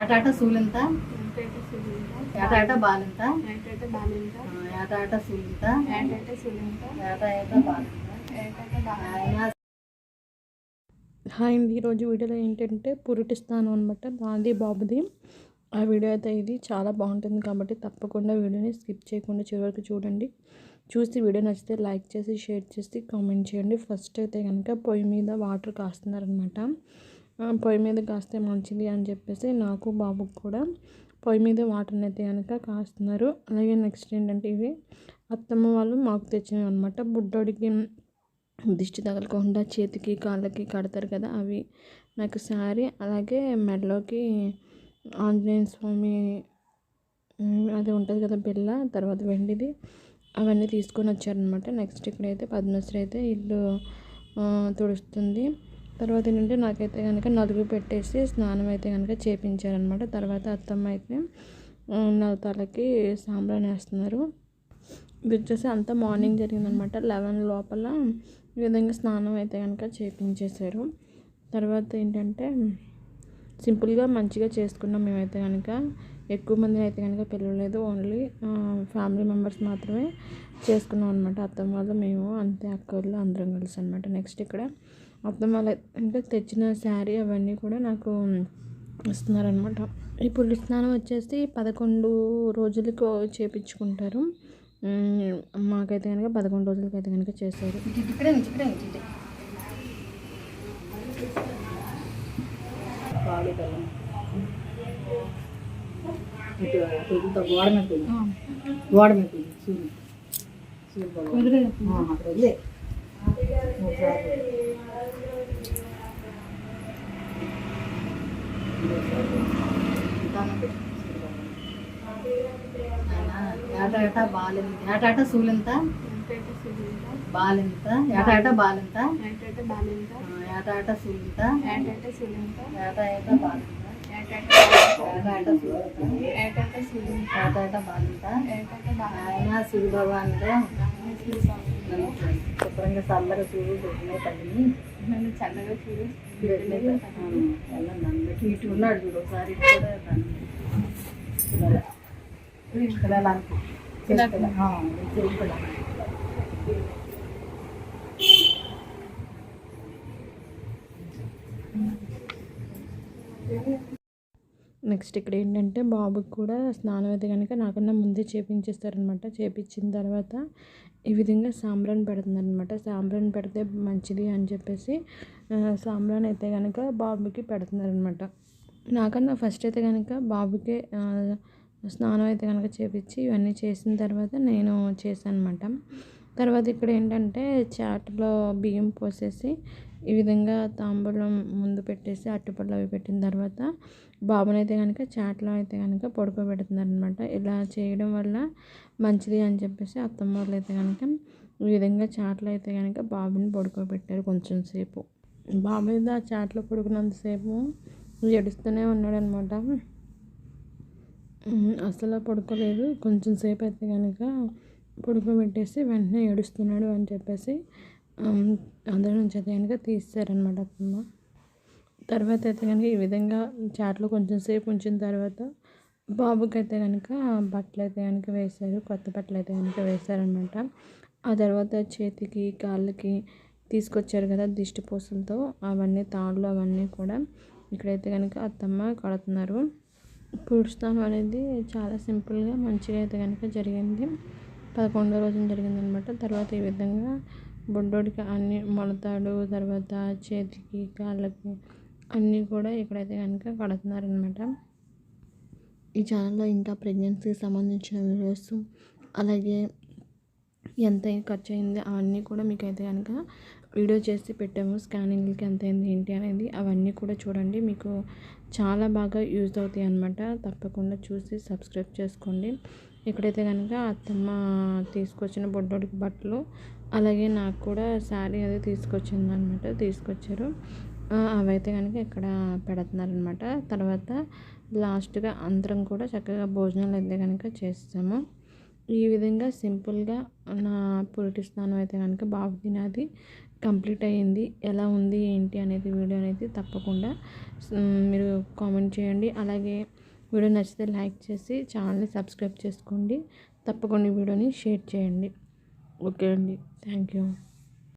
ఏంటంటే సులింత. ఏటాట బాలింత. ఏంటంటే బాలింత. ఏటాట సూలింత. ఏంటంటే సులింత. ఏట ఏట బాలింత. ఏంటంటే బాలింత. ఆయన హాయ్ అండి ఈరోజు వీడియోలో ఏంటంటే పురిటి స్థానం అనమాట నాది బాబుది. ఆ వీడియో అయితే ఇది చాలా బాగుంటుంది కాబట్టి తప్పకుండా వీడియోని స్కిప్ చేయకుండా చివరికి చూడండి. చూసి వీడియో నచ్చితే లైక్ చేసి షేర్ చేసి కామెంట్ చేయండి. ఫస్ట్ అయితే కనుక పొయ్యి మీద వాటర్ కాస్తున్నారనమాట పొయ్యి మీద కాస్తే మంచిది అని చెప్పేసి నాకు బాబుకి కూడా పొయ్యి మీద వాటర్ని అయితే కనుక కాస్తున్నారు. అలాగే నెక్స్ట్ ఏంటంటే ఇవి అత్తమ్మ వాళ్ళు మాకు తెచ్చినవి అనమాట బుడ్డోడికి దిష్టి తగలకుండా చేతికి కాళ్ళకి కడతారు కదా అవి. నాకు శారీ అలాగే మెడలోకి ఆంజనేయ స్వామి అది ఉంటుంది కదా బిల్ల తర్వాత వెండిది అవన్నీ తీసుకొని వచ్చారనమాట నెక్స్ట్ ఇక్కడైతే పద్మశ్రీ అయితే ఇల్లు తుడుస్తుంది. తర్వాత ఏంటంటే నాకైతే కనుక నలుగు పెట్టేసి స్నానం అయితే కనుక చేపించారనమాట తర్వాత అత్తమ్మ అయితే నా తలకి సాంబ్రాన్ వేస్తున్నారు. ఇది వచ్చేసి అంతా మార్నింగ్ జరిగిందనమాట లెవెన్ లోపల ఈ విధంగా స్నానం అయితే కనుక చేపించేశారు. తర్వాత ఏంటంటే సింపుల్గా మంచిగా చేసుకున్నాం మేమైతే కనుక ఎక్కువ మంది అయితే కనుక పిలవలేదు. ఓన్లీ ఫ్యామిలీ మెంబర్స్ మాత్రమే చేసుకున్నాం అనమాట అత్తమ్మ వాళ్ళు మేము అంతే అక్క వాళ్ళు అందరం కలిసి అనమాట నెక్స్ట్ ఇక్కడ అత్తమ్మ వాళ్ళు అంటే తెచ్చిన శారీ అవన్నీ కూడా నాకు ఇస్తున్నారనమాట ఈ పుల్లి స్నానం వచ్చేసి పదకొండు రోజులకు చేపించుకుంటారు. మాకైతే కనుక పదకొండు రోజులకి అయితే కనుక చేశారు ఇక్కడే ఇక్కడే పాలు గోడ మీద గోడ మీద పోయి సూర్యుడు సూర్యుడు గోడ. వదిలే ఆ, అక్కడ వదిలే ఒకసారి నిదానం పెట్టు, సూర్యుడు గోడ. ఆయన ఏట ఏట బాలింత? ఏంటంటే సులింత? బాలింత ఏట ఏట బాలింత? ఏంటంటే బాలింత ఏట ఏట సూలింత? ఏంటంటే సులింత? ఏట ఏట బాలింత? ఏంటంటే ఏట ఏట సూలింత? ఏంటంటే బాలింత ఏంటంటే ఆయన శివస్వామి నన్ను శుభ్రంగా చల్లగా చూడు పెట్టిన తల్లిని నన్ను చల్లగా చూడు ఇటు ఉన్నాడు చూడు ఒకసారి ఇటు కూడా దాన్ని పిల్లల నెక్స్ట్ ఇక్కడ ఏంటంటే బాబుకి కూడా స్నానం అయితే కనుక నాకన్నా ముందే చేపించేస్తారనమాట చేపించిన తర్వాత ఈ విధంగా సాంబ్రాన్ పెడుతుందనమాట సాంబ్రాన్ పెడితే మంచిది అని చెప్పేసి సాంబ్రాన్ అయితే కనుక బాబుకి పెడుతున్నారనమాట నాకన్నా ఫస్ట్ అయితే కనుక బాబుకి స్నానం అయితే కనుక చేపించి ఇవన్నీ చేసిన తర్వాత నేను చేశాను అనమాట తర్వాత ఇక్కడ ఏంటంటే చాటలో బియ్యం పోసేసి ఈ విధంగా తాంబూలం ముందు పెట్టేసి అట్టుపళ్ళు అవి పెట్టిన తర్వాత బాబునైతే కనుక చాట్లో అయితే కనుక పడుకోబెడుతున్నారు అనమాట ఇలా చేయడం వల్ల మంచిది అని చెప్పేసి అత్తమ్మ వాళ్ళు అయితే కనుక ఈ విధంగా చాట్లో అయితే కనుక బాబుని పడుకోబెట్టారు కొంచెం సేపు. బాబు మీద ఆ చాట్లో పడుకున్నంతసేపు ఏడుస్తూనే ఉన్నాడు అనమాట అసలు పడుకోలేదు. కొంచెం సేపు అయితే కనుక పడుకోబెట్టేసి వెంటనే ఏడుస్తున్నాడు అని చెప్పేసి అందరి నుంచి అయితే కనుక తీస్తారనమాట అత్తమ్మ. తర్వాత అయితే కనుక ఈ విధంగా చాట్లో కొంచెం సేపు ఉంచిన తర్వాత బాబుకైతే కనుక బట్టలు అయితే కనుక వేశారు కొత్త బట్టలు అయితే కనుక వేశారనమాట ఆ తర్వాత చేతికి కాళ్ళకి తీసుకొచ్చారు కదా దిష్టి పూసలతో అవన్నీ తాళ్ళు అవన్నీ కూడా ఇక్కడైతే కనుక అత్తమ్మ కడుతున్నారు. పురుస్తానం అనేది చాలా సింపుల్గా మంచిగా అయితే కనుక జరిగింది. పదకొండో రోజున జరిగిందనమాట. తర్వాత ఈ విధంగా బొడ్డోడికి అన్ని మొలతాడు తర్వాత చేతికి కాళ్ళకి అన్నీ కూడా ఇక్కడైతే కనుక కడుతున్నారనమాట. ఈ ఛానల్లో ఇంకా ప్రెగ్నెన్సీకి సంబంధించిన వీడియోస్ అలాగే ఎంత ఖర్చు అయింది అవన్నీ కూడా మీకు అయితే కనుక వీడియో చేసి పెట్టాము. స్కానింగ్లకి ఎంత అయింది ఏంటి అనేది అవన్నీ కూడా చూడండి. మీకు చాలా బాగా యూజ్ అవుతాయి అన్నమాట తప్పకుండా చూసి సబ్స్క్రైబ్ చేసుకోండి. ఇక్కడైతే కనుక అత్తమ్మ తీసుకొచ్చిన బొడ్డోడికి బట్టలు అలాగే నాకు కూడా శారీ అది తీసుకొచ్చింది అనమాట తీసుకొచ్చారు అవైతే కనుక ఇక్కడ పెడుతున్నారనమాట తర్వాత లాస్ట్గా అందరం కూడా చక్కగా భోజనాలు అయితే కనుక చేస్తాము. ఈ విధంగా సింపుల్గా నా పురిటి స్నానం అయితే కనుక బాబు తినది కంప్లీట్ అయ్యింది. ఎలా ఉంది ఏంటి అనేది వీడియో అనేది తప్పకుండా మీరు కామెంట్ చేయండి. అలాగే వీడియో నచ్చితే లైక్ చేసి ఛానల్ని సబ్స్క్రైబ్ చేసుకోండి. తప్పకుండా వీడియోని షేర్ చేయండి. ఓకే అండి. Thank you.